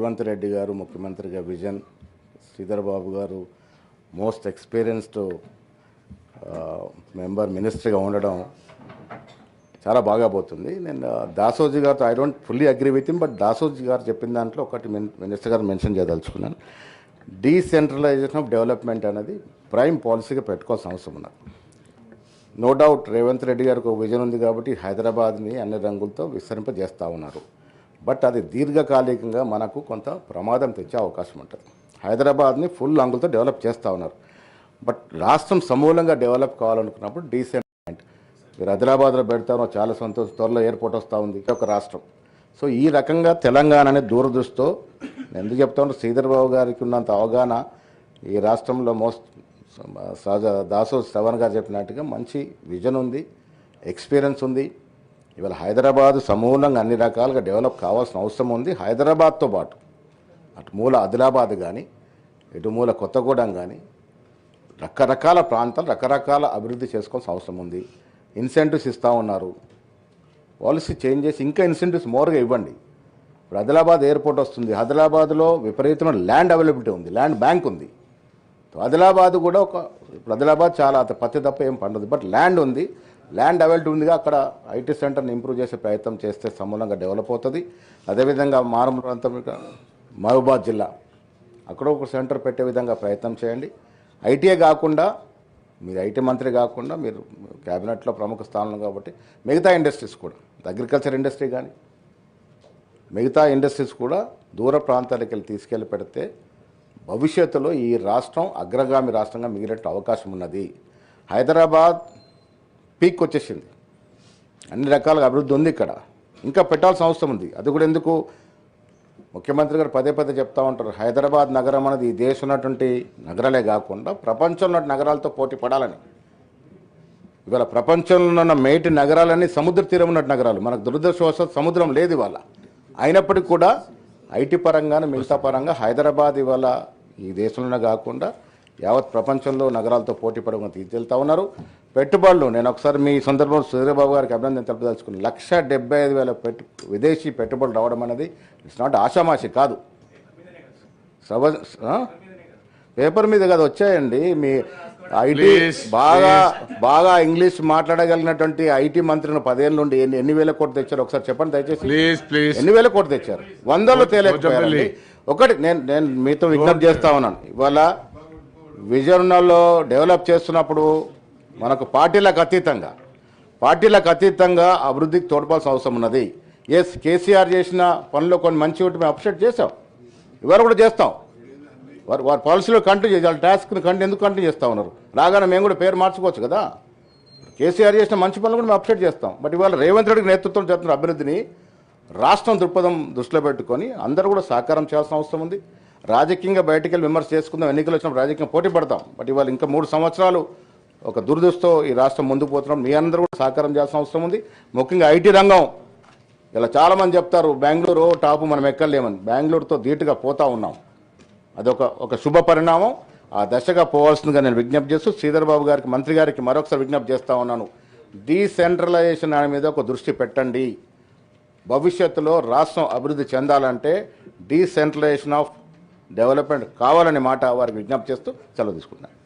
రేవంత్ రెడ్డి గారు ముఖ్యమంత్రిగా విజన్ శ్రీధర్ బాబు గారు మోస్ట్ ఎక్స్పీరియన్స్డ్ మెంబర్ మినిస్టర్గా ఉండడం చాలా బాగా పోతుంది. నేను దాసోజీ గారితో I don't fully agree with him but Dasoji గారు చెప్పిన దాంట్లో ఒకటి మినిస్టర్ గారు మెన్షన్ చేయదలుచుకున్నాను. డీసెంట్రలైజేషన్ ఆఫ్ డెవలప్మెంట్ అనేది ప్రైమ్ పాలసీగా పెట్టుకోవాల్సిన అవసరం ఉన్నది. నో డౌట్ రేవంత్ రెడ్డి గారికి ఒక విజన్ ఉంది కాబట్టి హైదరాబాద్ని అన్ని రంగులతో విస్తరింపజేస్తూ ఉన్నారు. బట్ అది దీర్ఘకాలికంగా మనకు కొంత ప్రమాదం తెచ్చే అవకాశం ఉంటుంది. హైదరాబాద్ని ఫుల్ అంగులతో డెవలప్ చేస్తూ ఉన్నారు. బట్ రాష్ట్రం సమూలంగా డెవలప్ కావాలనుకున్నప్పుడు డీసెంట్. మీరు హైదరాబాద్లో పెడతారో చాలా సంతోషం త్వరలో ఎయిర్పోర్ట్ వస్తూ ఉంది. ఇది ఒక రాష్ట్రం. సో ఈ రకంగా తెలంగాణ అనే దూరదృష్టితో నేను ఎందుకు చెప్తాను శ్రీధర్ బాబు గారికి ఉన్నంత అవగాహన ఈ రాష్ట్రంలో మోస్ట్ సహజ దాసో శ్రవణ్ గారు చెప్పినట్టుగా మంచి విజన్ ఉంది ఎక్స్పీరియన్స్ ఉంది. ఇవాళ హైదరాబాద్ సమూలంగా అన్ని రకాలుగా డెవలప్ కావాల్సిన అవసరం ఉంది. హైదరాబాద్తో పాటు అటు మూల ఆదిలాబాద్ కానీ ఇటు మూల కొత్తగూడెం కానీ రకరకాల ప్రాంతాలు రకరకాల అభివృద్ధి చేసుకోవాల్సిన అవసరం ఉంది. ఇన్సెంటివ్స్ ఇస్తూ ఉన్నారు. పాలసీ చేంజ్ చేసి ఇంకా ఇన్సెంటివ్స్ మోర్గా ఇవ్వండి. ఇప్పుడు ఆదిలాబాద్ ఎయిర్పోర్ట్ వస్తుంది. ఆదిలాబాద్లో విపరీతమైన ల్యాండ్ అవైలబిలిటీ ఉంది. ల్యాండ్ బ్యాంక్ ఉంది. ఆదిలాబాద్ కూడా ఒక ఇప్పుడు ఆదిలాబాద్ చాలా అంత పత్తి తప్ప ఏం పండదు. బట్ ల్యాండ్ ఉంది. ల్యాండ్ అవైలబుల్ ఉందిగా అక్కడ ఐటీ సెంటర్ని ఇంప్రూవ్ చేసే ప్రయత్నం చేస్తే సమూలంగా డెవలప్ అవుతుంది. అదేవిధంగా మారుమూల ప్రాంతం మహబూబాద్ జిల్లా అక్కడ ఒక సెంటర్ పెట్టే విధంగా ప్రయత్నం చేయండి. ఐటీఏ కాకుండా మీరు ఐటీ మంత్రి కాకుండా మీరు క్యాబినెట్లో ప్రముఖ స్థానం కాబట్టి మిగతా ఇండస్ట్రీస్ కూడా అగ్రికల్చర్ ఇండస్ట్రీ కానీ మిగతా ఇండస్ట్రీస్ కూడా దూర ప్రాంతాలకు వెళ్ళి తీసుకెళ్ళి పెడితే భవిష్యత్తులో ఈ రాష్ట్రం అగ్రగామి రాష్ట్రంగా మిగిలేట అవకాశం ఉన్నది. హైదరాబాద్ పీక్ వచ్చేసింది. అన్ని రకాలుగా అభివృద్ధి ఉంది ఇక్కడ. ఇంకా పెట్టాల్సిన అవసరం ఉంది. అది కూడా ఎందుకు? ముఖ్యమంత్రి గారు పదే పదే చెప్తా ఉంటారు. హైదరాబాద్ నగరం అనేది ఈ దేశం ఉన్నటువంటి నగరాలే కాకుండా ప్రపంచంలో ఉన్న నగరాలతో పోటీ పడాలని. ఇవాళ ప్రపంచంలో ఉన్న మేటి నగరాలన్నీ సముద్ర తీరం ఉన్నట్టు నగరాలు. మనకు దురదృష్టవశాత్ సముద్రం లేదు ఇవాళ. అయినప్పటికీ కూడా ఐటీ పరంగాను మిగతా పరంగా హైదరాబాద్ ఇవాళ ఈ దేశంలోనే కాకుండా యావత్ ప్రపంచంలో నగరాలతో పోటీ పడకుండా తీసుకెళ్తా ఉన్నారు. పెట్టుబడులు నేను ఒకసారి మీ సందర్భంలో సూర్యబాబు గారికి అభినందన తెలుపదలుచుకున్నాను లక్ష డెబ్బై ఐదు వేల పెట్టు విదేశీ పెట్టుబడులు రావడం అనేది ఇట్స్ నాట్ ఆషామాషి కాదు. సవ? పేపర్ మీద కదా వచ్చాయండి మీ ఐటీ బాగా బాగా ఇంగ్లీష్ మాట్లాడగలిగినటువంటి ఐటీ మంత్రిని పదేళ్ళ నుండి ఎన్ని ఎన్ని వేల కోట్లు తెచ్చారు ఒకసారి చెప్పండి దయచేసి. ప్లీజ్ ప్లీజ్ ఎన్ని వేల కోట్లు తెచ్చారు? వందలు తేలేకపోయారండి. పోచంపల్లి. ఒకటి నేను నేను మీతో విజ్ఞప్తి చేస్తా ఉన్నాను. ఇవాళ విజయనగరంలో డెవలప్ చేస్తున్నప్పుడు మనకు పార్టీలకు అతీతంగా పార్టీలకు అతీతంగా అభివృద్ధికి తోడ్పాల్సిన అవసరం ఉన్నది. ఎస్ కేసీఆర్ చేసిన పనులు కొన్ని మంచి ఒకటి మేము అప్సెట్ చేసాం ఇవాళ కూడా చేస్తాం. వారు వారి పాలసీలో కంటిన్యూ చేయాలి వాళ్ళ టాస్క్ని కంటి ఎందుకు కంటిన్యూ చేస్తూ ఉన్నారు? రాగానే మేము కూడా పేరు మార్చుకోవచ్చు కదా. కేసీఆర్ చేసిన మంచి పనులు కూడా మేము అప్సెట్ చేస్తాం. బట్ ఇవాళ రేవంత్ రెడ్డికి నేతృత్వం చేస్తున్న అభివృద్ధిని రాష్ట్రం దృక్పథం దృష్టిలో పెట్టుకొని అందరూ కూడా సహకారం చేయాల్సిన అవసరం ఉంది. రాజకీయంగా బయటికి వెళ్ళి విమర్శ చేసుకుందాం ఎన్నికలు వచ్చినప్పుడు రాజకీయం పోటీ పడతాం. బట్ ఇవాళ ఇంకా మూడు సంవత్సరాలు ఒక దురదృష్టతో ఈ రాష్ట్రం ముందుకు పోతున్నాం. మీ అందరూ కూడా సహకారం చేయాల్సిన అవసరం ఉంది. ముఖ్యంగా ఐటీ రంగం. ఇలా చాలామంది చెప్తారు బెంగళూరు టాపు మనం ఎక్కలేమని. బెంగళూరుతో ధీటుగా పోతా ఉన్నాం. అదొక ఒక శుభ పరిణామం. ఆ దశగా పోవాల్సిందిగా నేను విజ్ఞప్తి చేస్తూ శ్రీధర్ బాబు గారికి మంత్రి గారికి మరొకసారి విజ్ఞప్తి చేస్తూ ఉన్నాను. డీసెంట్రలైజేషన్ దాని మీద ఒక దృష్టి పెట్టండి. భవిష్యత్తులో రాష్ట్రం అభివృద్ధి చెందాలంటే డీసెంట్రలైజేషన్ ఆఫ్ డెవలప్మెంట్ కావాలనే మాట వారికి విజ్ఞప్తి చేస్తూ సెలవు తీసుకుంటున్నాను.